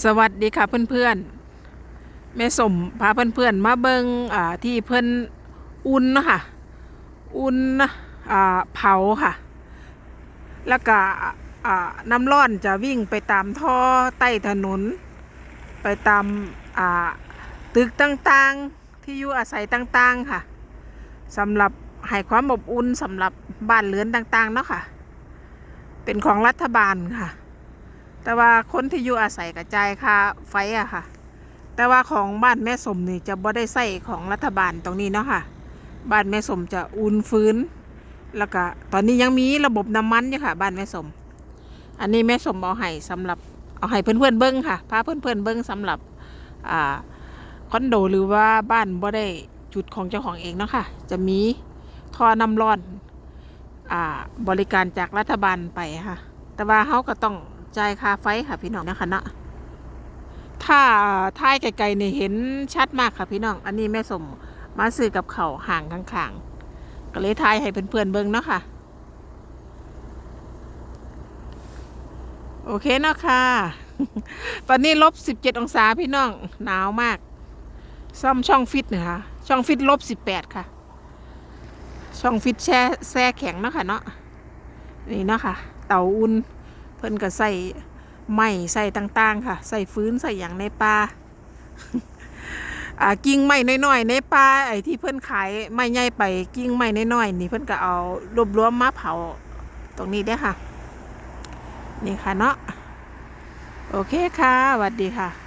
สวัสดีค่ะเพื่อนๆแม่สมพาเพื่อนๆมาเบิงอ่าที่เพื่อนอุ่นนะคะอุ่นอ่าเผาค่ะ แล้วก็อ่าน้ำร้อนจะวิ่งไปตามท่อใต้ถนน ไปตามอ่าตึกต่างๆที่อยู่อาศัยต่างๆค่ะสำหรับให้ความอบอุ่นสำหรับบ้านเรือนต่างๆเนาะค่ะ เป็นของรัฐบาลค่ะ แต่ว่าคนที่อยู่อาศัยกระจายค่าไฟอะค่ะ แต่ว่าของบ้านแม่สมนี่จะบ่ได้ใส่ของรัฐบาลตรงนี้เนาะค่ะ บ้านแม่สมจะอุ่นฟื้น แล้วก็ตอนนี้ยังมีระบบน้ำมันอยู่ค่ะ บ้านแม่สม อันนี้แม่สมเอาให้สำหรับเอาให้เพื่อนๆเบิ้งค่ะพาเพื่อนๆเบิ้งสำหรับอ่าคอนโดหรือว่าบ้านบ่ได้จุดของเจ้าของเองเนาะค่ะ จะมีท่อน้ำร้อนอ่าบริการจากรัฐบาลไปค่ะ แต่ว่าเขาก็ต้อง จ่ายค่าไฟค่ะพี่น้องนะคะเนาะถ้าท้ายไกลๆเนี่ยเห็นชัดมากค่ะพี่น้อง อันนี้แม่สมมาซื้อกับเขาห่างข้างๆก็เลยทายให้เพื่อนๆเบิ่งเนาะค่ะ โอเคเนาะค่ะ ตอนนี้ลบสิบเจ็ดองศาพี่น้อง หนาวมาก ซ่อมช่องฟิตนยคะช่องฟิตลบสิบแปดค่ะ ช่องฟิตแช่แช่แข็งเนาะค่ะเนาะนี่เนาะค่ะ เตาอุ่น พิ่นก็ใส่ไม้ใส่ต่างๆ ค่ะ ใส่ฟื้นใส่อย่างในป่าอ่ากิ่งไม้น้อยๆในป่าไอ้ที่เพิ่นขายไม้ใหญ่ไปกิ่งไม้น้อยๆนี่เพิ่นก็เอารวบรวมมาเผาตรงนี้เด้ค่ะ นี่ค่ะเนาะโอเคค่ะสวัสดีค่ะ